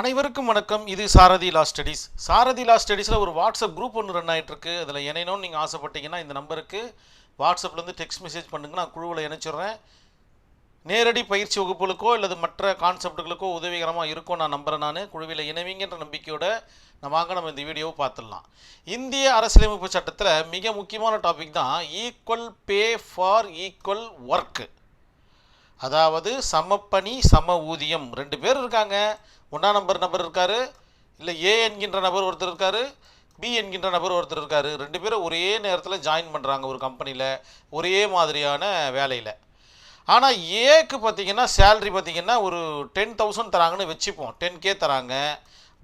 அனைவருக்கும் வணக்கம். இது சாரதி லா ஸ்டடீஸ் சாரதி லா ஸ்டடீஸில் ஒரு வாட்ஸ்அப் குரூப் ஒன்று ரன் ஆகிட்டுருக்கு அதில் இணையணும்னு நீங்கள் ஆசைப்பட்டீங்கன்னா இந்த நம்பருக்கு வாட்ஸ்அப்லேருந்து டெக்ஸ்ட் மெசேஜ் பண்ணுங்க. நான் குழுவில் இணைச்சிடுறேன். நேரடி பயிற்சி வகுப்புகளுக்கோ அல்லது மற்ற கான்செப்டுகளுக்கோ உதவிகரமாக இருக்கும். நான் நம்புகிறேன் நான். குழுவில் இணைவீங்கன்ற நம்பிக்கையோட நம்ம வாங்க நம்ம இந்த வீடியோவை பார்த்துடலாம். இந்திய அரசியலமைப்பு சட்டத்தில் மிக முக்கியமான டாபிக் தான் equal pay for equal work அதாவது சமப்பணி சம ஊதியம். ரெண்டு பேர் இருக்காங்க. ஒன்றா நம்பர் நபர் இருக்கார் இல்லை ஏ என்கின்ற நபர் ஒருத்தர் இருக்கார் பி என்கின்ற நபர் ஒருத்தர் இருக்கார். ரெண்டு பேரும் ஒரே நேரத்தில் ஜாயின் பண்ணுறாங்க ஒரு கம்பெனியில் ஒரே மாதிரியான வேலையில். ஆனால் ஏக்கு பார்த்தீங்கன்னா சேல்ரி பார்த்திங்கன்னா ஒரு டென் தௌசண்ட் தராங்கன்னு வச்சுப்போம். டென் கே தராங்க.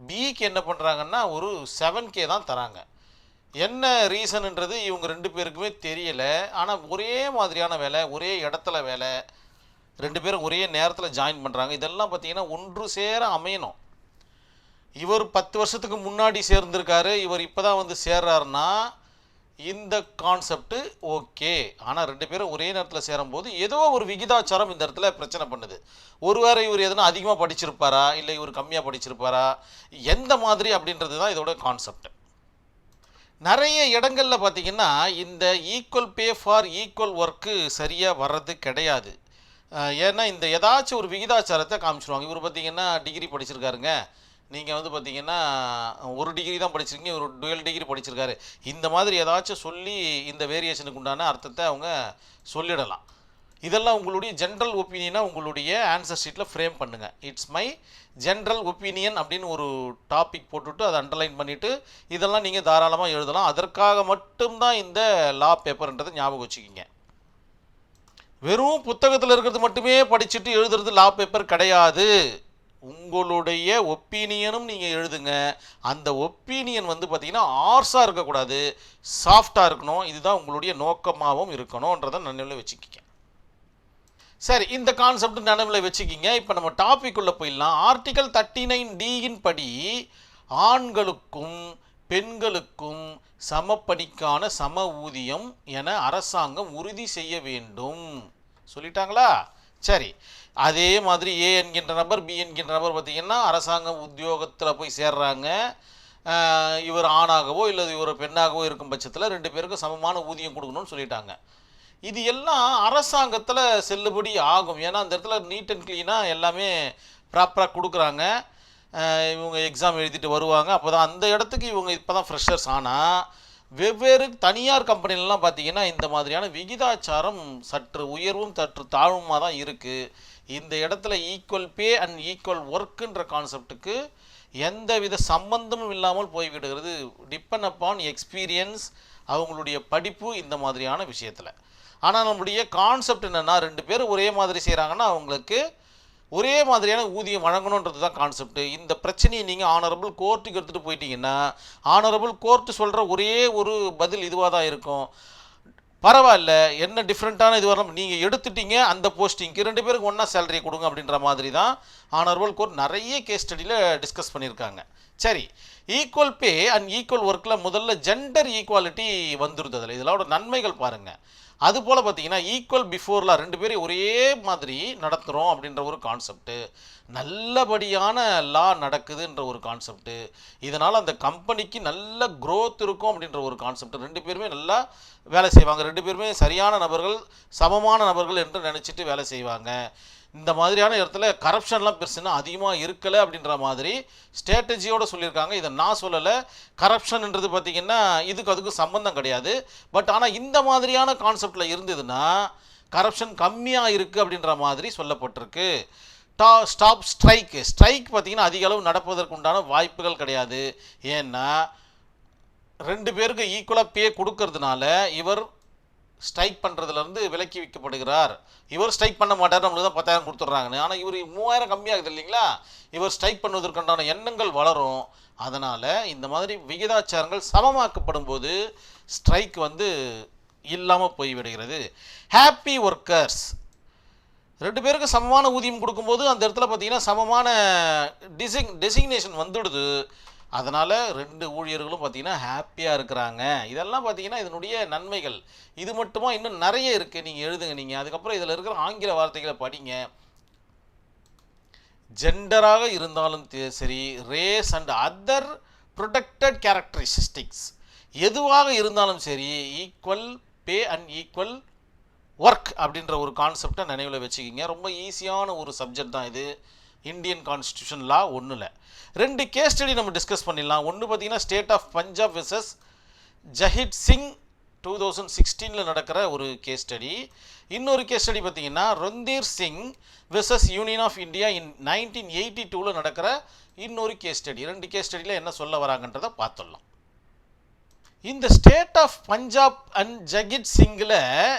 பிக்கு என்ன பண்ணுறாங்கன்னா ஒரு செவன் கே தான் தராங்க. என்ன ரீசனுன்றது இவங்க ரெண்டு பேருக்குமே தெரியலை. ஆனால் ஒரே மாதிரியான வேலை ஒரே இடத்துல வேலை. ரெண்டு பேரும் ஒரே நேரத்தில் ஜாயின் பண்ணுறாங்க இதெல்லாம் பார்த்தீங்கன்னா ஒன்று சேர அமையணும். இவர் பத்து வருஷத்துக்கு முன்னாடி சேர்ந்திருக்காரு. இவர் இப்போ தான் வந்து சேர்றாருன்னா இந்த கான்செப்ட் ஓகே ஆனால் ரெண்டு பேரும் ஒரே நேரத்தில் சேரும்போது ஏதோ ஒரு விகிதாச்சாரம் இந்த இடத்துல பிரச்சனை பண்ணுது. ஒருவேளை இவர் எதுனா அதிகமாக படிச்சிருப்பாரா? இல்லை இவர் கம்மியாக படிச்சிருப்பாரா? எந்த மாதிரி அப்படின்றது தான் இதோட கான்செப்ட் நிறைய இடங்களில் பார்த்தீங்கன்னா இந்த equal pay for equal work சரியாக வர்றது கிடையாது. ஏன்னா இந்த ஏதாச்சும் ஒரு விகிதாச்சாரத்தை காமிச்சிருவாங்க. இவர் பார்த்தீங்கன்னா டிகிரி படிச்சிருக்காருங்க. நீங்கள் வந்து பார்த்தீங்கன்னா ஒரு டிகிரி தான் படிச்சிருக்கீங்க ஒரு டுவெல் டிகிரி படிச்சிருக்காரு. இந்த மாதிரி ஏதாச்சும் சொல்லி இந்த வேரியேஷனுக்கு உண்டான அர்த்தத்தை அவங்க சொல்லிடலாம். இதெல்லாம் உங்களுடைய ஜென்ரல் ஒப்பீனியனாக உங்களுடைய ஆன்சர் ஷீட்டில் ஃப்ரேம் பண்ணுங்கள் இட்ஸ் மை ஜென்ரல் ஒப்பீனியன் அப்படின்னு ஒரு டாபிக் போட்டுட்டு அதை அண்டர்லைன் பண்ணிவிட்டு இதெல்லாம் நீங்கள் தாராளமாக எழுதலாம். அதற்காக மட்டும்தான் இந்த லா பேப்பர்ன்றதை ஞாபகம் வச்சுக்கிங்க. வெறும் புத்தகத்தில் இருக்கிறது மட்டுமே படிச்சுட்டு எழுதுறது லா பேப்பர் கிடையாது. உங்களுடைய ஒப்பீனியனும் நீங்கள் எழுதுங்க. அந்த ஒப்பீனியன் வந்து பார்த்தீங்கன்னா ஆர்ஸாக இருக்கக்கூடாது. சாஃப்டாக இருக்கணும். இதுதான் உங்களுடைய நோக்கமாகவும் இருக்கணுன்றதை நினைவில் வச்சுக்கிங்க. சரி இந்த கான்செப்ட் நினைவில் வச்சுக்கிங்க. இப்போ நம்ம டாபிக் உள்ளே போயிடலாம். ஆர்டிகல் தேர்ட்டி நைன் டியின் படி ஆண்களுக்கும் பெண்களுக்கும் சமப்பணிக்கான சம ஊதியம் என அரசாங்கம் உறுதி செய்ய வேண்டும். சொல்லிட்டாங்களா? சரி. அதே மாதிரி ஏ என்கின்ற நபர் பி என்கின்ற நபர் பார்த்தீங்கன்னா அரசாங்க உத்தியோகத்தில் போய் சேர்றாங்க. இவர் ஆணாகவோ இல்லை இவர் பெண்ணாகவோ இருக்கும் பட்சத்தில் ரெண்டு பேருக்கும் சமமான ஊதியம் கொடுக்கணும்னு சொல்லிட்டாங்க. இது எல்லாம் அரசாங்கத்தில் செல்லுபடி ஆகும். ஏன்னா அந்த இடத்துல நீட் அண்ட் க்ளீனாக எல்லாமே ப்ராப்பராக கொடுக்குறாங்க. இவங்க எக்ஸாம் எழுதிட்டு வருவாங்க. அப்போ தான் அந்த இடத்துக்கு இவங்க இப்போ தான் ஃப்ரெஷர்ஸ் ஆனால் வெவ்வேறு தனியார் கம்பெனிலலாம் பார்த்தீங்கன்னா இந்த மாதிரியான விகிதாச்சாரம் சற்று உயர்வும் சற்று தாழ்வுமாக தான் இருக்குது இந்த இடத்துல ஈக்குவல் பே அண்ட் ஈக்குவல் ஒர்க்குன்ற கான்செப்ட்டுக்கு எந்தவித சம்பந்தமும் இல்லாமல் போய்விடுகிறது. டிபெண்ட் அப்பான் எக்ஸ்பீரியன்ஸ் அவங்களுடைய படிப்பு இந்த மாதிரியான விஷயத்தில். ஆனால் நம்முடைய கான்செப்ட் என்னென்னா ரெண்டு பேரும் ஒரே மாதிரி செய்கிறாங்கன்னா அவங்களுக்கு ஒரே மாதிரியான ஊதியம் வழங்கணுன்றது தான் கான்செப்ட் இந்த பிரச்சனையை நீங்கள் ஆனரபிள் கோர்ட்டுக்கு எடுத்துகிட்டு போயிட்டீங்கன்னா ஆனரபிள் கோர்ட்டு சொல்கிற ஒரே ஒரு பதில் இதுவாக தான் இருக்கும். பரவாயில்ல என்ன டிஃப்ரெண்ட்டான இது வரலாம் நீங்கள் எடுத்துட்டீங்க அந்த போஸ்டிங்க்கு ரெண்டு பேருக்கு ஒன்றா சேலரி கொடுங்க அப்படின்ற மாதிரி தான் ஆனர்வல் கோர்ட் நிறைய கேஸ் ஸ்டடியில் டிஸ்கஸ் பண்ணியிருக்காங்க. சரி ஈக்குவல் பே அண்ட் ஈக்குவல் ஒர்க்கில் முதல்ல ஜெண்டர் ஈக்குவாலிட்டி வந்துருது அதில். இதெல்லாம் நன்மைகள் பாருங்கள் அது போல் பார்த்தீங்கன்னா ஈக்குவல் பிஃபோரில் ரெண்டு பேரும் ஒரே மாதிரி நடத்துகிறோம் அப்படின்ற ஒரு கான்செப்ட்டு நல்லபடியான லா நடக்குதுன்ற ஒரு கான்செப்ட்டு இதனால் அந்த கம்பெனிக்கு நல்ல க்ரோத் இருக்கும் அப்படின்ற ஒரு கான்செப்ட் ரெண்டு பேருமே நல்லா வேலை செய்வாங்க. ரெண்டு பேருமே சரியான நபர்கள் சமமான நபர்கள் என்று நினச்சிட்டு வேலை செய்வாங்க. இந்த மாதிரியான இடத்துல கரப்ஷன்லாம் பெருசுன்னா அதிகமாக இருக்கலை அப்படின்ற மாதிரி ஸ்ட்ராட்டஜியோடு சொல்லியிருக்காங்க. இதை நான் சொல்லலை. கரப்ஷன்ன்றது பார்த்திங்கன்னா இதுக்கு அதுக்கு சம்மந்தம் கிடையாது. பட் ஆனால் இந்த மாதிரியான கான்செப்டில் இருந்ததுன்னா கரப்ஷன் கம்மியாக இருக்குது அப்படின்ற மாதிரி சொல்லப்பட்டிருக்கு. டா ஸ்டாப் ஸ்ட்ரைக்கு ஸ்ட்ரைக் பார்த்திங்கன்னா அதிக அளவு நடப்பதற்கு உண்டான வாய்ப்புகள் கிடையாது. ஏன்னா ரெண்டு பேருக்கு ஈக்குவலாக பே கொடுக்கறதுனால இவர் ஸ்ட்ரைக் பண்ணுறதுலேருந்து விலக்கி வைக்கப்படுகிறார். இவர் ஸ்ட்ரைக் பண்ண மாட்டார் நம்மளுக்கு தான் பத்தாயிரம் கொடுத்துட்றாங்கன்னு. ஆனால் இவர் மூவாயிரம் கம்மியாகுது இல்லைங்களா? இவர் ஸ்ட்ரைக் பண்ணுவதற்குண்டான எண்ணங்கள் வளரும். அதனால் இந்த மாதிரி விகிதாச்சாரங்கள் சமமாக்கப்படும் போது ஸ்ட்ரைக் வந்து இல்லாமல் போய்விடுகிறது. ஹாப்பி ஒர்க்கர்ஸ் ரெண்டு பேருக்கு சமமான ஊதியம் கொடுக்கும்போது அந்த இடத்துல பார்த்தீங்கன்னா சமமான டிசிங் டெசிக்னேஷன் வந்துடுது. அதனால் ரெண்டு ஊழியர்களும் பார்த்தீங்கன்னா ஹாப்பியாக இருக்கிறாங்க. இதெல்லாம் பார்த்தீங்கன்னா இதனுடைய நன்மைகள். இது மட்டுமா இன்னும் நிறைய இருக்குது நீங்கள் எழுதுங்க நீங்கள் அதுக்கப்புறம் இதில் இருக்கிற ஆங்கில வார்த்தைகளை படிங்க. ஜெண்டராக இருந்தாலும் சரி race and other protected characteristics எதுவாக இருந்தாலும் சரி equal pay and equal work அப்படின்ற ஒரு கான்செப்டை நினைவில் வச்சுக்கிங்க. ரொம்ப ஈஸியான ஒரு சப்ஜெக்ட் தான் இது. இந்தியன் கான்ஸ்டியூஷன் லா ஒன்றில் ரெண்டு கேஸ் ஸ்டடி நம்ம டிஸ்கஸ் பண்ணிடலாம். ஒன்று பார்த்தீங்கன்னா state of Punjab versus Jagjit Singh two thousand சிக்ஸ்டீனில் நடக்கிற ஒரு கேஸ் ஸ்டடி இன்னொரு கேஸ் ஸ்டடி பார்த்தீங்கன்னா Randhir Singh versus Union of India in nineteen eighty டூவில் நடக்கிற இன்னொரு கேஸ் ஸ்டடி ரெண்டு கேஸ் ஸ்டடியில் என்ன சொல்ல வராங்கன்றதை பார்த்துடலாம். இந்த state of Punjab and Jagjit single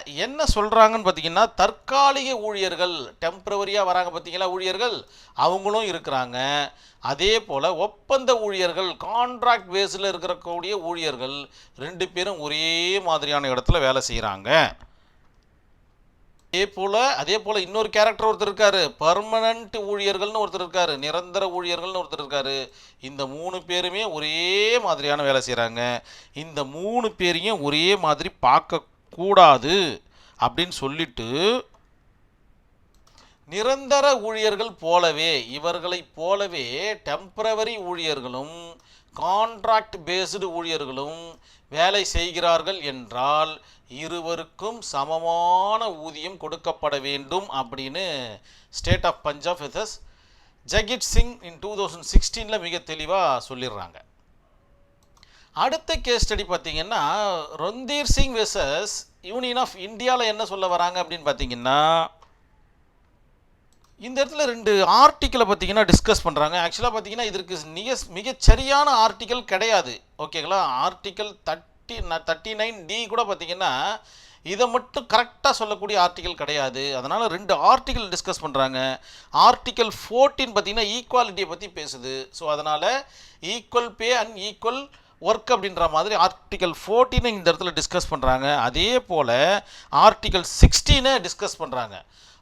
என்ன சொல்கிறாங்கன்னு பார்த்தீங்கன்னா தற்காலிக ஊழியர்கள் டெம்பரவரியாக வராங்க பார்த்தீங்களா ஊழியர்கள்? அவங்களும் இருக்கிறாங்க. அதே போல் ஒப்பந்த ஊழியர்கள் கான்ட்ராக்ட் பேஸில் இருக்கக்கூடிய ஊழியர்கள் ரெண்டு பேரும் ஒரே மாதிரியான இடத்துல வேலை செய்கிறாங்க அதே போல் அதே போல் இன்னொரு கேரக்டர் ஒருத்தர் இருக்காரு. பர்மனண்ட் ஊழியர்கள்னு ஒருத்தர் இருக்காரு. நிரந்தர ஊழியர்கள்னு ஒருத்தர் இருக்காரு. இந்த மூணு பேருமே ஒரே மாதிரியான வேலை செய்கிறாங்க இந்த மூணு பேரையும் ஒரே மாதிரி பார்க்கக்கூடாது அப்படின்னு சொல்லிட்டு நிரந்தர ஊழியர்கள் போலவே இவர்களைப் போலவே டெம்பரவரி ஊழியர்களும் கான்ட்ராக்ட் பேஸ்டு ஊழியர்களும் வேலை செய்கிறார்கள் என்றால் இருவருக்கும் சமமான ஊதியம் கொடுக்கப்பட வேண்டும் அப்படின்னு state of Punjab S Jagjit Singh in two thousand சிக்ஸ்டீனில் மிக தெளிவாக சொல்லிடுறாங்க. அடுத்த கேஸ் ஸ்டடி பார்த்தீங்கன்னா Randhir Singh versus Union of இந்தியாவில் என்ன சொல்ல வராங்க அப்படின்னு பார்த்தீங்கன்னா இந்த இடத்துல ரெண்டு ஆர்டிக்கலை பார்த்தீங்கன்னா டிஸ்கஸ் பண்ணுறாங்க ஆக்சுவலாக பார்த்தீங்கன்னா இதற்கு மிக மிகச்சரியான ஆர்டிக்கல் கிடையாது. ஓகேங்களா article thirty thirty nine D கூட பார்த்தீங்கன்னா இதை மட்டும் கரெக்டாக சொல்லக்கூடிய ஆர்டிக்கல் கிடையாது. அதனால் ரெண்டு ஆர்டிக்கல் டிஸ்கஸ் பண்ணுறாங்க ஆர்டிக்கல் ஃபோர்டீன் பார்த்தீங்கன்னா ஈக்குவாலிட்டியை பற்றி பேசுது. ஸோ அதனால் equal pay and equal work அப்படின்ற மாதிரி ஆர்டிக்கல் ஃபோர்டீனை இந்த இடத்துல டிஸ்கஸ் பண்ணுறாங்க அதே போல் ஆர்டிக்கல் சிக்ஸ்டீனை டிஸ்கஸ் பண்ணுறாங்க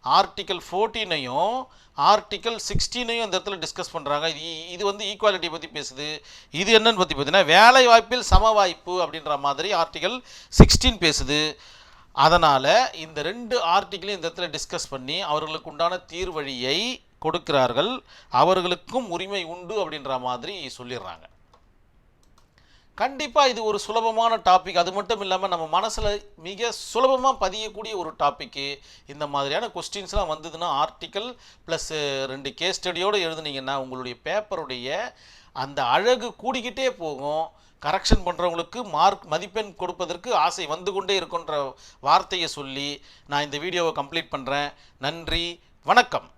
ஆர்டிக்கல் ஃபோர்டீனையும் ஆர்டிக்கல் சிக்ஸ்டீனையும் இந்த இடத்துல டிஸ்கஸ் பண்ணுறாங்க இது இது வந்து ஈக்குவாலிட்டியை பற்றி பேசுது. இது என்னன்னு பற்றி பார்த்தீங்கன்னா வேலை வாய்ப்பில் சம வாய்ப்பு அப்படின்ற மாதிரி ஆர்டிக்கல் சிக்ஸ்டீன் பேசுது. அதனால் இந்த ரெண்டு ஆர்டிக்கிளையும் இந்த இடத்துல டிஸ்கஸ் பண்ணி அவர்களுக்கு உண்டான தீர்வழியை கொடுக்கிறார்கள். அவர்களுக்கும் உரிமை உண்டு அப்படின்ற மாதிரி சொல்லிடுறாங்க. கண்டிப்பாக இது ஒரு சுலபமான டாபிக் அது மட்டும் இல்லாமல் நம்ம மனசில் மிக சுலபமாக பதியக்கூடிய ஒரு டாப்பிக்கு இந்த மாதிரியான கொஸ்டின்ஸ்லாம் வந்ததுன்னா ஆர்டிக்கல் ப்ளஸ் ரெண்டு கேஸ் ஸ்டடியோடு எழுதுனீங்கன்னா உங்களுடைய பேப்பருடைய அந்த அழகு கூடிக்கிட்டே போகும். கரெக்ஷன் பண்ணுறவங்களுக்கு மார்க் மதிப்பெண் கொடுப்பதற்கு ஆசை வந்து கொண்டே இருக்குன்ற வார்த்தையை சொல்லி நான் இந்த வீடியோவை கம்ப்ளீட் பண்ணுறேன் நன்றி. வணக்கம்.